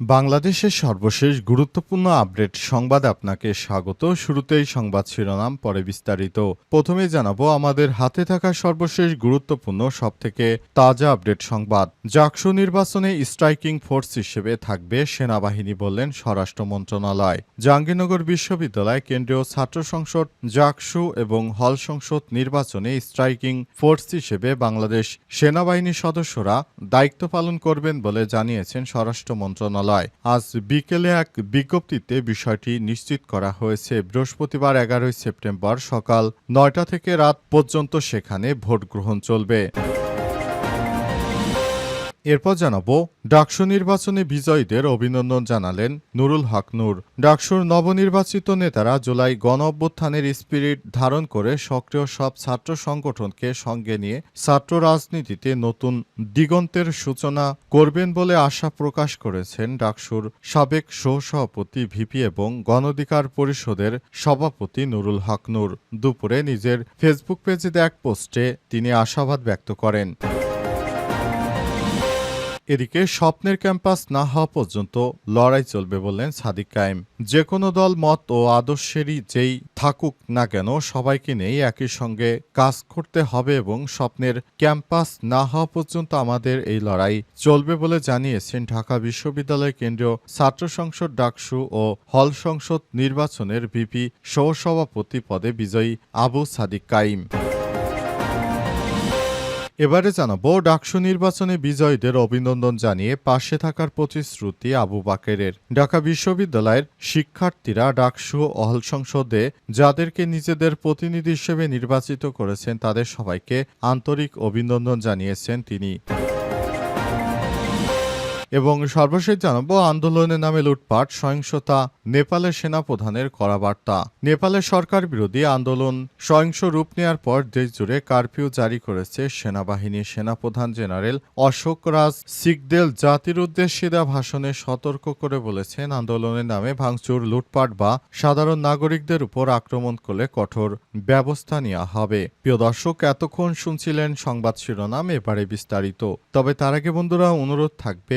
বাংলাদেশের সর্বশেষ গুরুত্বপূর্ণ আপডেট সংবাদ আপনাকে স্বাগত। শুরুতেই সংবাদ শিরোনাম, পরে বিস্তারিত। প্রথমে জানাব, আমাদের হাতে থাকা সর্বশেষ গুরুত্বপূর্ণ, সবথেকে তাজা আপডেট সংবাদ। জাকসু নির্বাচনে স্ট্রাইকিং ফোর্স হিসেবে থাকবে সেনাবাহিনী বললেন স্বরাষ্ট্র মন্ত্রণালয়। জাহাঙ্গীরনগর বিশ্ববিদ্যালয় কেন্দ্রীয় ছাত্র সংসদ জাকসু এবং হল সংসদ নির্বাচনে স্ট্রাইকিং ফোর্স হিসেবে বাংলাদেশ সেনাবাহিনীর সদস্যরা দায়িত্ব পালন করবেন বলে জানিয়েছেন স্বরাষ্ট্র মন্ত্রণালয়। আজ বিকেলে এক বিজ্ঞপ্তিতে বিষয়টি নিশ্চিত করা হয়েছে। বৃহস্পতিবার এগারোই সেপ্টেম্বর সকাল নয়টা থেকে রাত পর্যন্ত সেখানে ভোট গ্রহণ চলবে। এরপর জানাব, ডাকসু নির্বাচনে বিজয়ীদের অভিনন্দন জানালেন নুরুল হক নূর। ডাকসুর নবনির্বাচিত নেতারা জুলাই গণ অভ্যুত্থানের স্পিরিট ধারণ করে সক্রিয় সব ছাত্র সংগঠনকে সঙ্গে নিয়ে ছাত্র রাজনীতিতে নতুন দিগন্তের সূচনা করবেন বলে আশা প্রকাশ করেছেন ডাকসুর সাবেক সহসভাপতি ভিপি এবং গণধিকার পরিষদের সভাপতি নুরুল হক নূর। দুপুরে নিজের ফেসবুক পেজে এক পোস্টে তিনি আশাবাদ ব্যক্ত করেন। এদিকে স্বপ্নের ক্যাম্পাস না হওয়া পর্যন্ত লড়াই চলবে বললেন সাদিক কায়েম। যে কোনো দল, মত ও আদর্শেরই যেই থাকুক না কেন, সবাইকে নিয়েই একই সঙ্গে কাজ করতে হবে এবং স্বপ্নের ক্যাম্পাস না হওয়া পর্যন্ত আমাদের এই লড়াই চলবে বলে জানিয়েছেন ঢাকা বিশ্ববিদ্যালয় কেন্দ্রীয় ছাত্র সংসদ ডাকসু ও হল সংসদ নির্বাচনের ভিপি সহসভাপতি পদে বিজয়ী আবু সাদিক কাইম এবারে জানাব, ডাকসু নির্বাচনে বিজয়ীদের অভিনন্দন জানিয়ে পাশে থাকার প্রতিশ্রুতি আবু বাকেরের। ঢাকা বিশ্ববিদ্যালয়ের শিক্ষার্থীরা ডাকসু অহল সংসদে যাদেরকে নিজেদের প্রতিনিধি হিসেবে নির্বাচিত করেছেন, তাদের সবাইকে আন্তরিক অভিনন্দন জানিয়েছেন তিনি। এবং সর্বশেষ জানাব, আন্দোলনের নামে লুটপাট, সহিংসতা, নেপালের সেনাপ্রধানের করা বার্তা নেপালের সরকার বিরোধী আন্দোলন সহিংস রূপ নেওয়ার পর দেশজুড়ে কারফিউ জারি করেছে সেনাবাহিনীর সেনাপ্রধান জেনারেল অশোক রাজ সিকদেল। জাতির উদ্দেশ্যে দেওয়া ভাষণে সতর্ক করে বলেছেন, আন্দোলনের নামে ভাঙচুর, লুটপাট বা সাধারণ নাগরিকদের উপর আক্রমণ করলে কঠোর ব্যবস্থা নেওয়া হবে। প্রিয় দর্শক, এতক্ষণ শুনছিলেন সংবাদ শিরোনাম, এবারে বিস্তারিত। তবে তার আগে বন্ধুরা, অনুরোধ থাকবে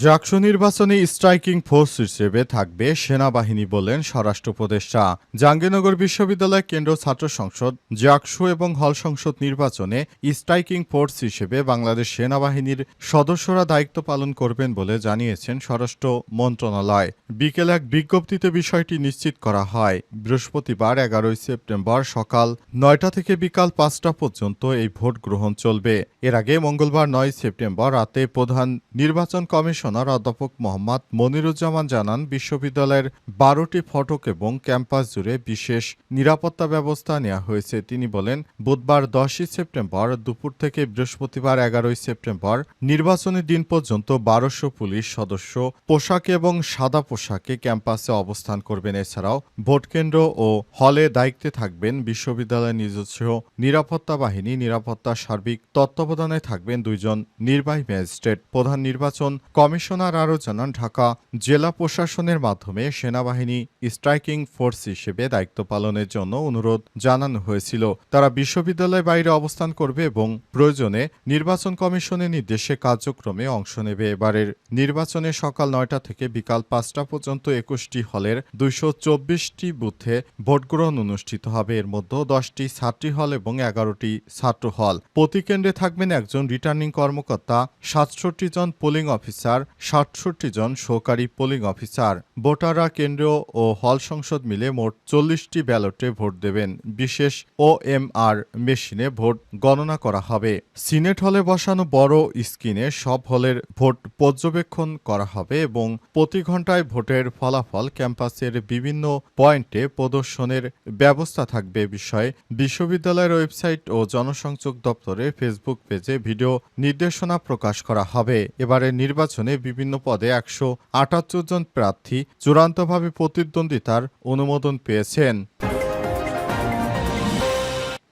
জাকসু নির্বাচনে স্ট্রাইকিং ফোর্স হিসেবে থাকবে সেনাবাহিনী বলেন স্বরাষ্ট্র উপদেষ্টা। জাহাঙ্গীরনগর বিশ্ববিদ্যালয় কেন্দ্র ছাত্র সংসদ, জাকসু এবং হল সংসদ নির্বাচনে স্ট্রাইকিং ফোর্স হিসেবে বাংলাদেশ সেনাবাহিনীর সদস্যরা দায়িত্ব পালন করবেন বলে জানিয়েছেন স্বরাষ্ট্র মন্ত্রণালয়। বিকেল এক বিজ্ঞপ্তিতে বিষয়টি নিশ্চিত করা হয়। বৃহস্পতিবার এগারোই সেপ্টেম্বর সকাল নয়টা থেকে বিকাল পাঁচটা পর্যন্ত এই ভোট গ্রহণ চলবে। এর আগে মঙ্গলবার নয় সেপ্টেম্বর রাতে প্রধান নির্বাচন কমিশনার অধ্যাপক মোহাম্মদ মনিরুজ্জামান জানান, বিশ্ববিদ্যালয়ের বারোটি ফটক এবং ক্যাম্পাস জুড়ে বিশেষ নিরাপত্তা ব্যবস্থা নেওয়া হয়েছে। তিনি বলেন, বুধবার দশই সেপ্টেম্বর দুপুর থেকে বৃহস্পতিবার এগারোই সেপ্টেম্বর নির্বাচনী দিন পর্যন্ত বারোশো পুলিশ সদস্য পোশাকে এবং সাদা পোশাকে ক্যাম্পাসে অবস্থান করবেন। এছাড়াও ভোটকেন্দ্র ও হলে দায়িত্বে থাকবেন বিশ্ববিদ্যালয়ের নিজস্ব নিরাপত্তা বাহিনী, নিরাপত্তা সার্বিক তত্ত্বাবধানে থাকবেন দুইজন নির্বাহী ম্যাজিস্ট্রেট। প্রধান নির্বাচন কমিশনার আরও জানান, ঢাকা জেলা প্রশাসনের মাধ্যমে সেনাবাহিনী স্ট্রাইকিং ফোর্স হিসেবে দায়িত্ব পালনের জন্য অনুরোধ জানানো হয়েছিল। তারা বিশ্ববিদ্যালয়ের বাইরে অবস্থান করবে এবং প্রয়োজনে নির্বাচন কমিশনের নির্দেশে কার্যক্রমে অংশ নেবে। এবারের নির্বাচনে সকাল নয়টা থেকে বিকাল পাঁচটা পর্যন্ত একুশটি হলের দুইশো চব্বিশটি বুথে ভোটগ্রহণ অনুষ্ঠিত হবে। এর মধ্যে দশটি ছাত্রী হল এবং এগারোটি ছাত্র হল। প্রতি কেন্দ্রে থাকবেন একজন রিটার্নিং কর্মকর্তা, সাতষট্টি জন পোলিং অফিসার সাতষট্টি জন সহকারী পোলিং অফিসার। ভোটাররা কেন্দ্র ও হল সংসদ মিলে মোট চল্লিশটি ব্যালটে ভোট দেবেন। বিশেষ ও এম আর মেশিনে ভোট গণনা করা হবে। সিনেট হলে বসানো বড় স্ক্রিনে সব হলের ভোট পর্যবেক্ষণ করা হবে এবং প্রতি ঘন্টায় ভোটের ফলাফল ক্যাম্পাসের বিভিন্ন পয়েন্টে প্রদর্শনের ব্যবস্থা থাকবে বিষয়ে। বিশ্ববিদ্যালয়ের ওয়েবসাইট ও জনসংযোগ দপ্তরের ফেসবুক পেজে ভিডিও নির্দেশনা প্রকাশ করা হবে। এবারে নির্বাচনে নির্বাচনে বিভিন্ন পদে একশো আটাত্তর জন প্রার্থী চূড়ান্তভাবে প্রতিদ্বন্দ্বিতার অনুমোদন পেয়েছেন।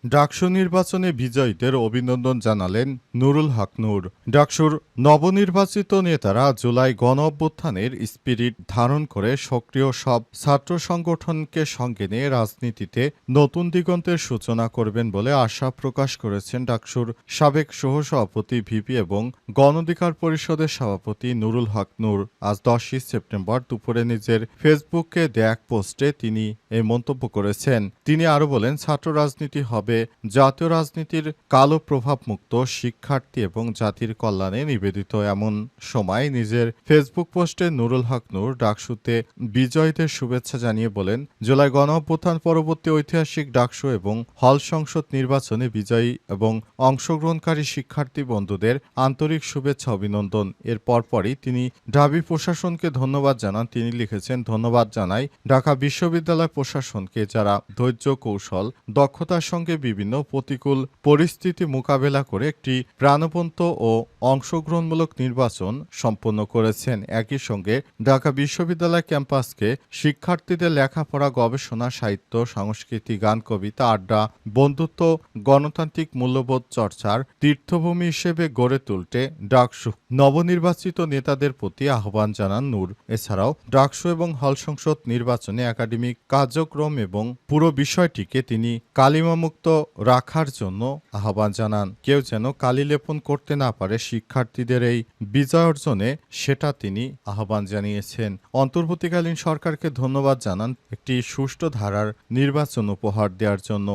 ডাকসু নির্বাচনে বিজয়ীদের অভিনন্দন জানালেন নুরুল হক ডাকসুর নবনির্বাচিত নেতারা জুলাই গণ অভ্যুত্থানের স্পিরিট ধারণ করে সক্রিয় সব ছাত্র সংগঠনকে সঙ্গে নিয়ে রাজনীতিতে নতুন দিগন্তের সূচনা করবেন বলে আশা প্রকাশ করেছেন ডাকসুর সাবেক সহসভাপতি ভিপি এবং গণধিকার পরিষদের সভাপতি নুরুল হক আজ দশই সেপ্টেম্বর দুপুরে নিজের ফেসবুকে দেয়া পোস্টে তিনি এই মন্তব্য করেছেন। তিনি আরও বলেন, ছাত্র রাজনীতি হবে জাতীয় রাজনীতির কালো প্রভাবমুক্ত শিক্ষার্থী এবং জাতির কল্যাণে নিবেদিত এমন সময় নিজের ফেসবুক পোস্টে নুরুল হক নূর ডাকসুতে বিজয়ীদের শুভেচ্ছা জানিয়ে বলেন, জুলাই গণ অভ্যুত্থান পরবর্তী ঐতিহাসিক ডাকসু এবং হল সংসদ নির্বাচনে বিজয়ী এবং অংশগ্রহণকারী শিক্ষার্থী বন্ধুদের আন্তরিক শুভেচ্ছা অভিনন্দন। এর পরপরই তিনি ঢাবি প্রশাসনকে ধন্যবাদ জানান। তিনি লিখেছেন, ধন্যবাদ জানাই ঢাকা বিশ্ববিদ্যালয় প্রশাসনকে, যারা ধৈর্য, কৌশল, দক্ষতার সঙ্গে বিভিন্ন প্রতিকূল পরিস্থিতি মোকাবেলা করে একটি প্রাণবন্ত ও অংশগ্রহণমূলক নির্বাচন সম্পন্ন করেছেন। একই সঙ্গে ঢাকা বিশ্ববিদ্যালয় ক্যাম্পাসকে শিক্ষার্থীদের লেখাপড়া, গবেষণা, সাহিত্য, সংস্কৃতি, গান, কবিতা, আড্ডা, বন্ধুত্ব, গণতান্ত্রিক মূল্যবোধ চর্চার তীর্থভূমি হিসেবে গড়ে তুলতে ডাকসু। নবনির্বাচিত নেতাদের প্রতি আহ্বান জানান নূর। এছাড়াও ডাকসু এবং হল সংসদ নির্বাচনে একাডেমিক কার্যক্রম এবং পুরো বিষয়টিকে তিনি কালিমামুক্ত রাখার জন্য আহ্বান জানান। কেউ যেন কালিলেপন করতে না পারে শিক্ষার্থীদের এই বিজয় অর্জনে সেটা তিনি আহ্বান জানিয়েছেন। অন্তর্বর্তীকালীন সরকারকে ধন্যবাদ জানান একটি সুষ্ঠু ধারার নির্বাচন উপহার দেওয়ার জন্য।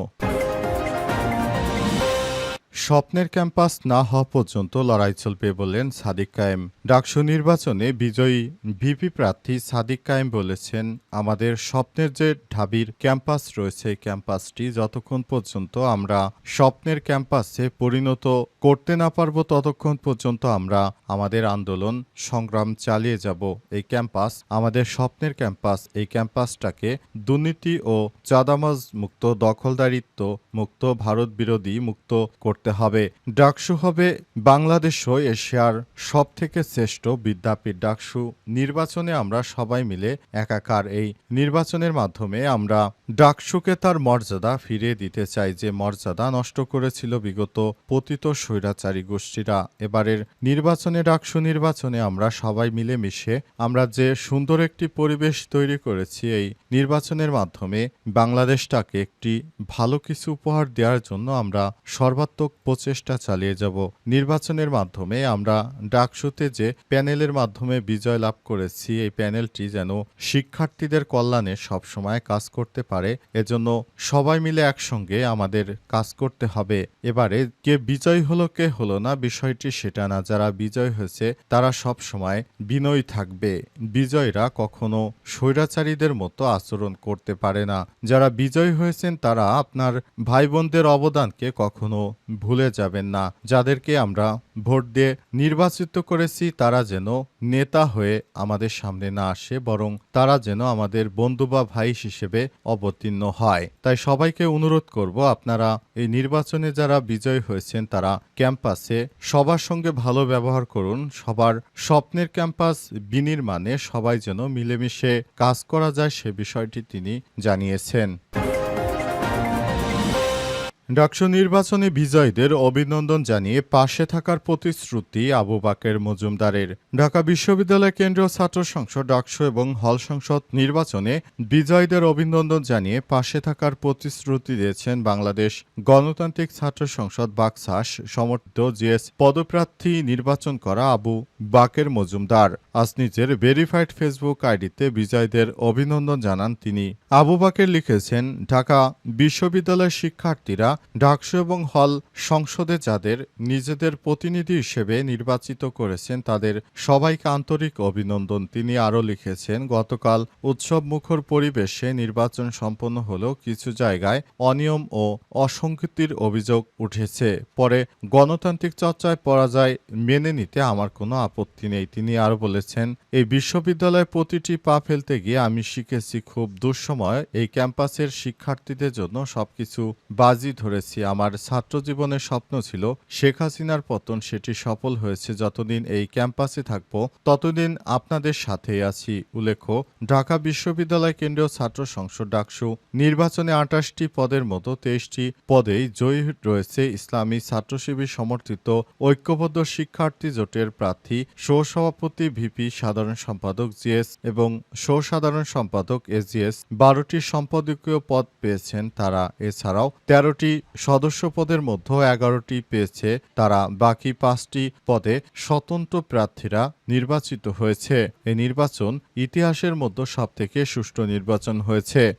স্বপ্নের ক্যাম্পাস না হওয়া পর্যন্ত লড়াই চলবে বললেন সাদিক কায়েম। ডাকসু নির্বাচনে বিজয়ী ভিপি প্রার্থী সাদিক কায়েম বলেছেন, আমাদের স্বপ্নের যে ঢাবির ক্যাম্পাস রয়েছে ক্যাম্পাসটি যতক্ষণ পর্যন্ত আমরা স্বপ্নের ক্যাম্পাসে পরিণত করতে না পারব, ততক্ষণ পর্যন্ত আমরা আমাদের আন্দোলন, সংগ্রাম চালিয়ে যাব। এই ক্যাম্পাস, আমাদের স্বপ্নের ক্যাম্পাস, এই ক্যাম্পাসটাকে দুর্নীতি ও চাঁদামাজ মুক্ত দখলদারিত্ব মুক্ত ভারত বিরোধী মুক্ত করতে হবে। ডাকসু হবে বাংলাদেশ এশিয়ার সব থেকে শ্রেষ্ঠ বিদ্যাপীঠ ডাকসু। নির্বাচনে আমরা সবাই মিলে একাকার। এই নির্বাচনের মাধ্যমে আমরা ডাকসুকে তার মর্যাদা ফিরিয়ে দিতে চাই। যে মর্যাদা নষ্ট করেছিল বিগত পতিত স্বৈরাচারী গোষ্ঠীরা। এবারের নির্বাচনে, ডাকসু নির্বাচনে আমরা সবাই মিলে মিশে আমরা যে সুন্দর একটি পরিবেশ তৈরি করেছি, এই নির্বাচনের মাধ্যমে বাংলাদেশটাকে একটি ভালো কিছু উপহার দেওয়ার জন্য আমরা সর্বাত্মক প্রচেষ্টা চালিয়ে যাব। নির্বাচনের মাধ্যমে আমরা ডাকসুতে যে প্যানেলের মাধ্যমে বিজয় লাভ করেছি, এই প্যানেলটি যেন শিক্ষার্থীদের কল্যাণে সবসময় কাজ করতে পারে, এজন্য সবাই মিলে একসঙ্গে আমাদের কাজ করতে হবে। এবারে কে বিজয় হলো, কে হলো না বিষয়টি সেটা না, যারা বিজয় হয়েছে তারা সব সময় বিনয়ী থাকবে। বিজয়রা কখনো স্বৈরাচারীদের মতো আচরণ করতে পারে না। যারা বিজয়ী হয়েছেন তারা আপনার ভাই বোনদের অবদানকে কখনো ভুলে যাবেন না। যাদেরকে আমরা ভোট দিয়ে নির্বাচিত করেছি, তারা যেন নেতা হয়ে আমাদের সামনে না আসে, বরং তারা যেন আমাদের বন্ধু বা ভাই হিসেবে অবতীর্ণ হয়। তাই সবাইকে অনুরোধ করব, আপনারা এই নির্বাচনে যারা বিজয় হয়েছেন, তারা ক্যাম্পাসে সবার সঙ্গে ভালো ব্যবহার করুন। সবার স্বপ্নের ক্যাম্পাস বিনির্মাণে সবাই যেন মিলেমিশে কাজ করা যায়, সে বিষয়টি তিনি জানিয়েছেন। ডাকসু নির্বাচনে বিজয়ীদের অভিনন্দন জানিয়ে পাশে থাকার প্রতিশ্রুতি আবু বাকের মজুমদারের। ঢাকা বিশ্ববিদ্যালয় কেন্দ্রীয় ছাত্র সংসদ, ডাকসু এবং হল সংসদ নির্বাচনে বিজয়ীদের অভিনন্দন জানিয়ে পাশে থাকার প্রতিশ্রুতি দিয়েছেন বাংলাদেশ গণতান্ত্রিক ছাত্র সংসদ বাকসাস সমর্থিত জিএস পদপ্রার্থী নির্বাচন করা আবু বাকের মজুমদার। আজ নিজের ভেরিফাইড ফেসবুক আইডিতে বিজয়ীদের অভিনন্দন জানান তিনি। আবু বাকের লিখেছেন, ঢাকা বিশ্ববিদ্যালয়ের শিক্ষার্থীরা ডাকসু এবং হল সংসদে যাদের নিজেদের প্রতিনিধি হিসেবে নির্বাচিত করেছেন তাদের সবাইকে আন্তরিক অভিনন্দন। তিনি আরও লিখেছেন, গতকাল উৎসব মুখর পরিবেশে নির্বাচন সম্পন্ন হলেও কিছু জায়গায় অনিয়ম ও অসংগতির অভিযোগ উঠেছে। পরে গণতান্ত্রিক চর্চায় পরাজয় মেনে নিতে আমার কোনো আপত্তি নেই। তিনি আরও বলেছেন, এই বিশ্ববিদ্যালয়ে প্রতিটি পা ফেলতে গিয়ে আমি শিখেছি খুব দুঃসময়। এই ক্যাম্পাসের শিক্ষার্থীদের জন্য সবকিছু বাজি ধরেছি। আমার ছাত্র জীবনের স্বপ্ন ছিল শেখ হাসিনার পতন সেটি সফল হয়েছে যতদিন এই ক্যাম্পাসে থাকব, ততদিন আপনাদের সাথেই আছি, উল্লেখ্য। ঢাকা বিশ্ববিদ্যালয় কেন্দ্রীয় ছাত্র সংসদ ডাকসু, নির্বাচনে আটাশটি পদের মতো তেইশটি পদেই জয়ী রয়েছে ইসলামী ছাত্র সমর্থিত ঐক্যবদ্ধ শিক্ষার্থী জোটের প্রার্থী, সহসভাপতি ভিপি, সাধারণ সম্পাদক জিএস এবং সহসাধারণ সম্পাদক এসজিএস বারোটি সম্পাদকীয় পদ পেয়েছেন তারা। এছাড়াও তেরোটি সদস্য পদের মধ্যে এগারোটি পেয়েছে। তারা বাকি পাঁচটি পদে স্বতন্ত্র প্রার্থীরা নির্বাচিত হয়েছে। এই নির্বাচন ইতিহাসের মধ্যে সবথেকে সুষ্ঠু নির্বাচন হয়েছে।